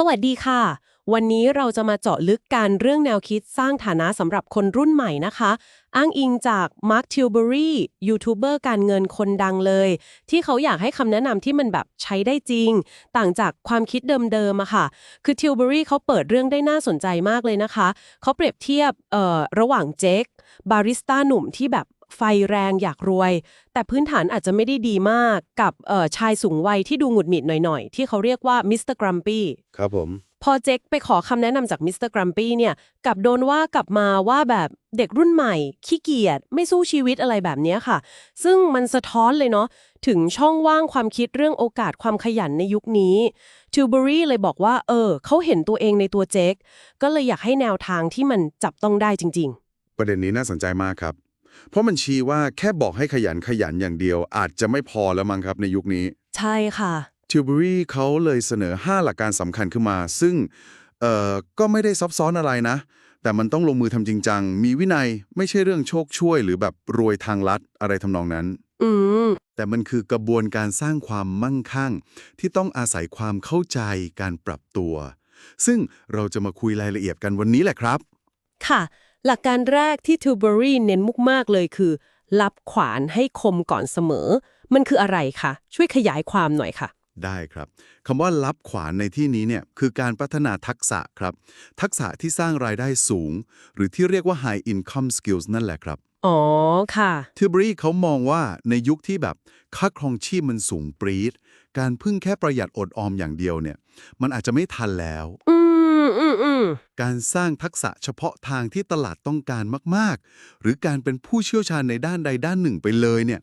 สวัสดีค่ะ วันนี้เราจะมาเจาะลึกการเรื่องแนวคิดสร้างฐานะสำหรับคนรุ่นใหม่นะคะ อ้างอิงจากมาร์คทิลเบอรี่ยูทูบเบอร์การเงินคนดังเลย ที่เขาอยากให้คำแนะนำที่มันแบบใช้ได้จริง ต่างจากความคิดเดิมๆอะค่ะ คือทิลเบอรี่เขาเปิดเรื่องได้น่าสนใจมากเลยนะคะ เขาเปรียบเทียบเอ่อระหว่างเจคบาริสต้าหนุ่มที่แบบ ไฟแรงอยากรวย แต่พื้นฐานอาจจะไม่ได้ดีมากกับเอ่อชายสูงวัยที่ดูหงุดหงิดหน่อยๆ ที่เขาเรียกว่ามิสเตอร์กรัมปี้ครับผม พอเจ็คไปขอคำแนะนำจากมิสเตอร์กรัมปี้เนี่ยกลับโดนว่ากลับมาว่าแบบเด็กรุ่นใหม่ ขี้เกียจไม่สู้ชีวิตอะไรแบบเนี้ยค่ะ ซึ่งมันสะท้อนเลยเนาะถึงช่องว่างความคิดเรื่องโอกาสความขยันในยุคนี้ทิวเบอรี่เลยบอกว่า เออ เขาเห็นตัวเองในตัวเจ็คก็เลยอยากให้แนวทางที่มันจับต้องได้จริงประเด็นนี้น่าสนใจมากครับ เพราะมันชี้ว่าแค่บอกให้ขยันขยันอย่างเดียว อาจจะไม่พอแล้วมั้งครับในยุคนี้ๆใช่ค่ะทิวบรีเขาเลยเสนอ 5 หลักการสำคัญขึ้นมา ซึ่งเอ่อก็ไม่ได้ซับซ้อนอะไรนะ แต่มันต้องลงมือทำจริงจัง มีวินัยไม่ใช่เรื่องโชคช่วย หรือแบบรวยทางลัดอะไรทำนองนั้น อืมแต่มันคือกระบวนการสร้างความมั่งคั่ง ที่ต้องอาศัยความเข้าใจการปรับตัว ซึ่งเราจะมาคุยรายละเอียดกันวันนี้แหละครับ ค่ะ หลักการแรกที่ทิวเบอรี่เน้นมุกมากเลยคือ รับขวานให้คมก่อนเสมอ มันคืออะไรคะ ช่วยขยายความหน่อยค่ะ ได้ครับคำว่ารับขวานในที่นี้เนี่ยคือการพัฒนาทักษะครับ ทักษะที่สร้างรายได้สูง หรือที่เรียกว่า high income skills นั่นแหละครับอ๋อ ค่ะทิวบรีเขามองว่าในยุคที่แบบค่าครองชีพมันสูงปรี๊ด การพึ่งแค่ประหยัดอดออมอย่างเดียวเนี่ย มันอาจจะไม่ทันแล้ว อืม อืมอืมการสร้างทักษะเฉพาะทางที่ตลาดต้องการมาก ๆ หรือการเป็นผู้เชี่ยวชาญในด้านใดด้านหนึ่งไปเลยเนี่ย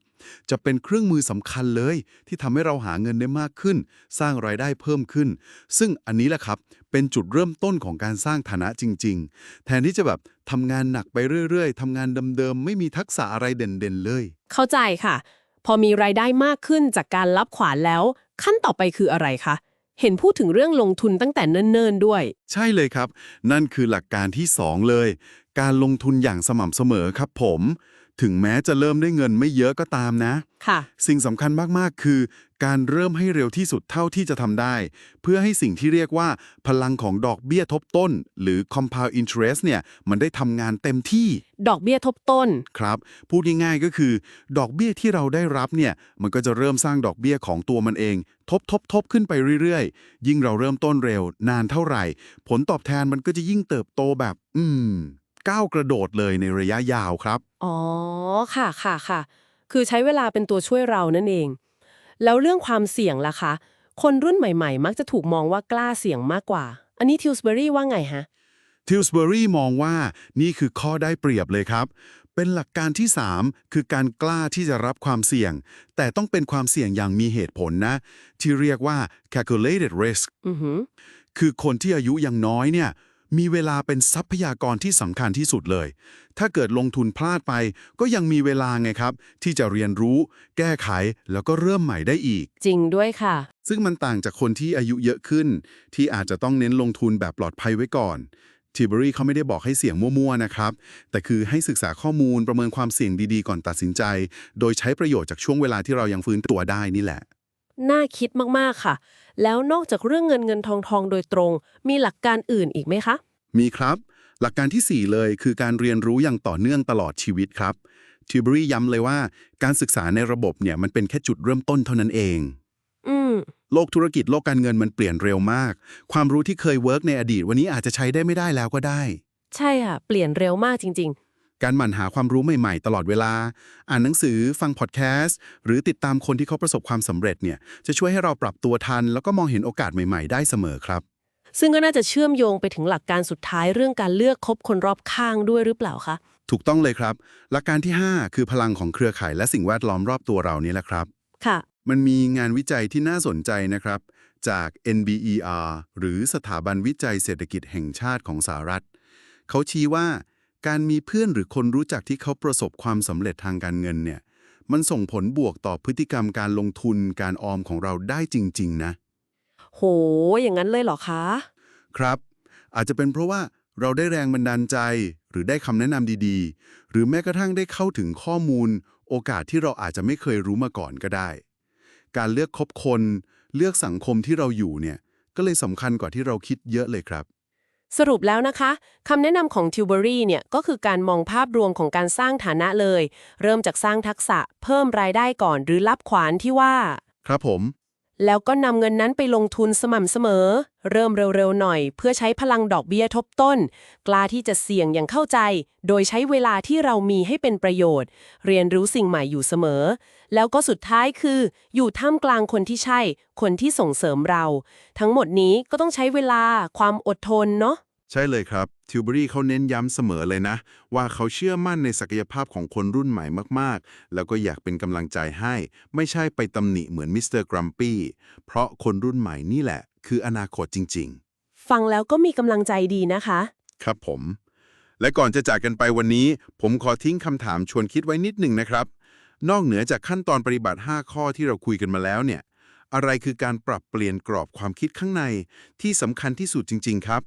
จะเป็นเครื่องมือสำคัญเลย ที่ทำให้เราหาเงินได้มากขึ้น สร้างรายได้เพิ่มขึ้น ซึ่งอันนี้แหละครับ เป็นจุดเริ่มต้นของการสร้างฐานะจริง ๆ แทนที่จะแบบทำงานหนักไปเรื่อย ๆทำงานเดิมๆไม่มีทักษะอะไรเด่นๆเลย เข้าใจค่ะ พอมีรายได้มากขึ้นจากการรับขวานแล้ว ขั้นต่อไปคืออะไรคะ เห็นพูดถึงเรื่องลงทุนตั้งแต่เนิ่นๆด้วย ใช่เลยครับ นั่นคือหลักการที่ 2 เลย การลงทุนอย่างสม่ำเสมอครับผม ถึงแม้จะเริ่มได้เงินไม่เยอะก็ตามนะ ค่ะ สิ่งสำคัญมาก ๆ คือ การเริ่มให้เร็วที่สุดเท่าที่จะทำได้ เพื่อให้สิ่งที่เรียกว่า พลังของดอกเบี้ยทบต้น หรือ compound interest เนี่ย มันได้ทำงานเต็มที่ ดอกเบี้ยทบต้น ครับ พูดง่ายๆก็คือ ดอกเบี้ยที่เราได้รับเนี่ย มันก็จะเริ่มสร้างดอกเบี้ยของตัวมันเอง ทบทบทบขึ้นไปเรื่อยๆ ยิ่งเราเริ่มต้นเร็วนานเท่าไหร่ ผลตอบแทนมันก็จะยิ่งเติบโตแบบ อืม ก้าวกระโดดเลยในระยะยาวครับ อ๋อ ค่ะค่ะค่ะ คือใช้เวลาเป็นตัวช่วยเรานั่นเอง แล้วเรื่องความเสี่ยงล่ะคะ คนรุ่นใหม่ๆ มักจะถูกมองว่ากล้าเสี่ยงมากกว่า อันนี้ทิวสเบอรี่ว่าไงฮะทิลสเบอรี่มองว่านี่คือข้อได้เปรียบเลยครับ เป็นหลักการที่ 3 คือการกล้าที่จะรับความเสี่ยง แต่ต้องเป็นความเสี่ยงอย่างมีเหตุผลนะ ที่เรียกว่า calculated risk อือหือคือคนที่อายุยังน้อยเนี่ย มีเวลาเป็นทรัพยากรที่สำคัญที่สุดเลย ถ้าเกิดลงทุนพลาดไป ก็ยังมีเวลาไงครับ ที่จะเรียนรู้ แก้ไขแล้วก็เริ่มใหม่ได้อีก จริงด้วยค่ะ ซึ่งมันต่างจากคนที่อายุเยอะขึ้น ที่อาจจะต้องเน้นลงทุนแบบปลอดภัยไว้ก่อนทิบรีเขาไม่ได้บอกให้เสี่ยงมั่วๆนะครับ แต่คือให้ศึกษาข้อมูลประเมินความเสี่ยงดีๆ ก่อนตัดสินใจ โดยใช้ประโยชน์จากช่วงเวลาที่เรายังฟื้นตัวได้นี่แหละ น่าคิดมาก ๆ ค่ะ แล้วนอกจากเรื่องเงินเงินทองทองโดยตรง มีหลักการอื่นอีกไหมคะ มีครับ หลักการที่ 4 เลยคือการเรียนรู้อย่างต่อเนื่องตลอดชีวิตครับทิบรีย้ำเลยว่า การศึกษาในระบบเนี่ยมันเป็นแค่จุดเริ่มต้นเท่านั้นเองอืมโลกธุรกิจโลกการเงินมันเปลี่ยนเร็วมาก ความรู้ที่เคยเวิร์กในอดีต วันนี้อาจจะใช้ได้ไม่ได้แล้วก็ได้ ใช่ค่ะ เปลี่ยนเร็วมากจริง การหมั่นหาความรู้ใหม่ๆ ตลอดเวลา อ่านหนังสือฟังพอดแคสต์หรือติดตามคนที่เขาประสบความสำเร็จเนี่ยจะช่วยให้เราปรับตัวทัน แล้วก็มองเห็นโอกาสใหม่ๆ ได้เสมอครับๆซึ่งก็น่าจะเชื่อมโยงไปถึงหลักการสุดท้ายเรื่องการเลือกคบคนรอบข้างด้วยหรือเปล่าคะถูกต้องเลยครับ หลักการที่ 5 คือพลังของเครือข่ายและสิ่งแวดล้อมรอบตัวเรานี่แหละครับค่ะ มันมีงานวิจัยที่น่าสนใจนะครับ จาก NBER หรือสถาบันวิจัยเศรษฐกิจแห่งชาติของสหรัฐ เขาชี้ว่า การมีเพื่อนหรือคนรู้จักที่เขาประสบความสำเร็จทางการเงินเนี่ย มันส่งผลบวกต่อพฤติกรรมการลงทุนการออมของเราได้จริง ๆ นะ โห อย่างนั้นเลยเหรอคะ ครับ อาจจะเป็นเพราะว่าเราได้แรงบันดาลใจ หรือได้คำแนะนำดีๆ หรือแม้กระทั่งได้เข้าถึงข้อมูล โอกาสที่เราอาจจะไม่เคยรู้มาก่อนก็ได้ การเลือกคบคน เลือกสังคมที่เราอยู่เนี่ย ก็เลยสำคัญกว่าที่เราคิดเยอะเลยครับ สรุปแล้วนะคะคำแนะนำของทิวเบอรี่เนี่ยก็คือการมองภาพรวมของการสร้างฐานะเลย เริ่มจากสร้างทักษะ เพิ่มรายได้ก่อนหรือรับขวานที่ว่า ครับผม แล้วก็นำเงินนั้นไปลงทุนสม่ำเสมอ เริ่มเร็วๆหน่อย เพื่อใช้พลังดอกเบี้ยทบต้น กล้าที่จะเสี่ยงอย่างเข้าใจ โดยใช้เวลาที่เรามีให้เป็นประโยชน์ เรียนรู้สิ่งใหม่อยู่เสมอ แล้วก็สุดท้ายคือ อยู่ท่ามกลางคนที่ใช่ คนที่ส่งเสริมเรา ทั้งหมดนี้ก็ต้องใช้เวลาความอดทนเนาะ ใช่เลยครับทิวเบอรี่เขาเน้นย้ำเสมอเลยนะ ว่าเขาเชื่อมั่นในศักยภาพของคนรุ่นใหม่มากๆ แล้วก็อยากเป็นกำลังใจให้ ไม่ใช่ไปตำหนิเหมือนมิสเตอร์กรัมปี้เพราะคนรุ่นใหม่นี่แหละ คืออนาคตจริงฟังแล้วก็มีกำลังใจดีนะคะๆครับผม และก่อนจะจากกันไปวันนี้ ผมขอทิ้งคำถามชวนคิดไว้นิดหนึ่งนะครับ นอกเหนือจากขั้นตอนปฏิบัติ 5 ข้อที่เราคุยกันมาแล้วเนี่ย อะไรคือการปรับเปลี่ยนกรอบความคิดข้างในที่สำคัญที่สุดจริง ๆ ครับ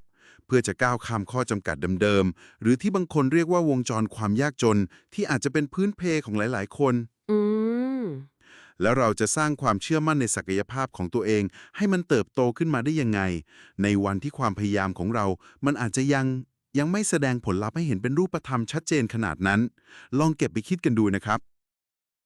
เพื่อจะก้าวข้ามข้อจำกัดเดิมๆ หรือที่บางคนเรียกว่าวงจรความยากจน ที่อาจจะเป็นพื้นเพของหลายๆ คน อืม แล้วเราจะสร้างความเชื่อมั่นในศักยภาพของตัวเอง ให้มันเติบโตขึ้นมาได้ยังไง ในวันที่ความพยายามของเรา มันอาจจะยังยังไม่แสดงผลลัพธ์ให้เห็นเป็นรูปธรรมชัดเจนขนาดนั้น ลองเก็บไปคิดกันดูนะครับ